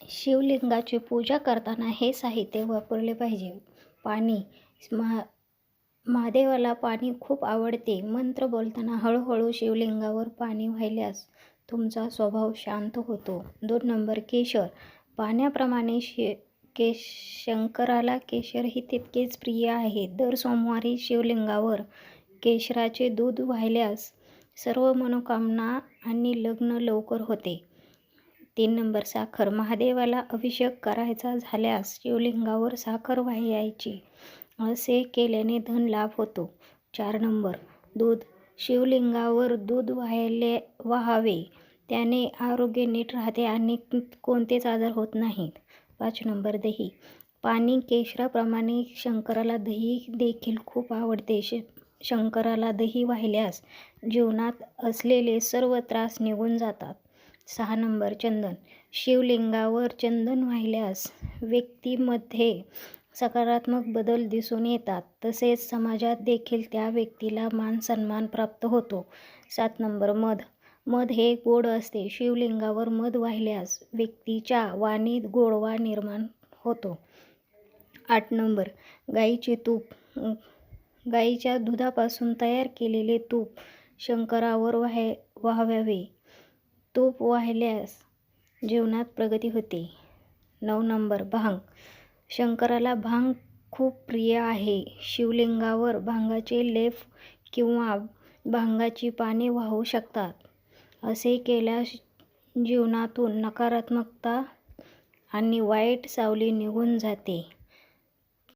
शिवलिंगाची पूजा करताना हे साहित्य वापरले पाहिजे. पाणी महा महादेवाला पाणी खूप आवडते. मंत्र बोलताना हळूहळू शिवलिंगावर पाणी वाहिल्यास तुमचा स्वभाव शांत होतो. दोन नंबर केशर पाण्याप्रमाणे शे केश शंकराला केशरही तितकेच प्रिय आहे. दर सोमवारी शिवलिंगावर केशराचे दूध वाहिल्यास सर्व मनोकामना आणि लग्न लवकर होते. तीन नंबर साखर. महादेवाला अभिषेक करायचा झाल्यास शिवलिंगावर साखर वाहायची असे केल्याने धन लाभ होतो. चार नंबर. दूध. शिवलिंगावर दूध वाहिले वाहावे. त्याने आरोग्य नीट राहते आणि कोणतेच आजार होत नाहीत. पाच नंबर. दही. पाणी केशराप्रमाणे शंकराला दही देखील खूप आवडते. श शंकराला दही वाहिल्यास जीवनात असलेले सर्व त्रास निघून जातात. सहा नंबर चंदन. शिवलिंगावर चंदन वाहिल्यास व्यक्तीमध्ये सकारात्मक बदल दिसून येतात. तसेच समाजात देखील त्या व्यक्तीला मान सन्मान प्राप्त होतो. सात नंबर मध. मध हे गोड असते. शिवलिंगावर मध वाहिल्यास व्यक्तीच्या वाणीत गोडवा निर्माण होतो. आठ नंबर गाईचे तूप. गाईच्या दुधापासून तयार केलेले तूप शंकरावर वाहे वाहावे तूप वाहिल्यास जीवनात प्रगती होते. नऊ नंबर भांग. शंकराला भांग खूप प्रिय आहे. शिवलिंगावर भांगाचे लेफ किंवा भांगाची पाने वाहू शकतात. असे केल्यास जीवनातून नकारात्मकता आणि वाईट सावली निघून जाते.